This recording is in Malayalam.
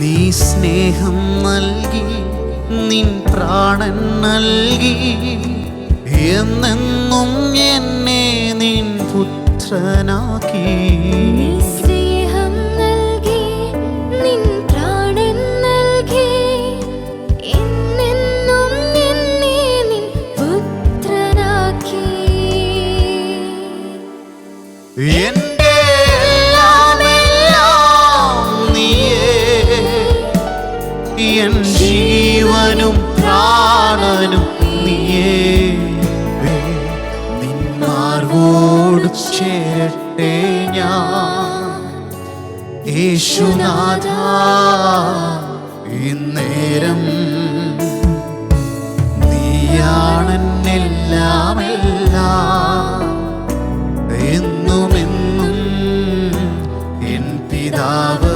നീ സ്നേഹം നൽകി നിൻ പ്രാണൻ നൽകി. എന്നെന്നും എന്നെ നിൻ പുത്രനാക്കി. സ്നേഹം നൽകി നിൻ പ്രാണൻ നൽകി. എന്നെന്നും എന്നെ നിൻ പുത്രനാക്കി. എൻ ജീവനും പ്രാണനും നീയേ. നിന്മാർവോട് ചേരട്ടെ ഞാൻ. യേശുനാഥ ഇന്നേരം നീയാണെന്നെല്ലാമല്ല എന്നുമെന്നും എൻ പിതാവ്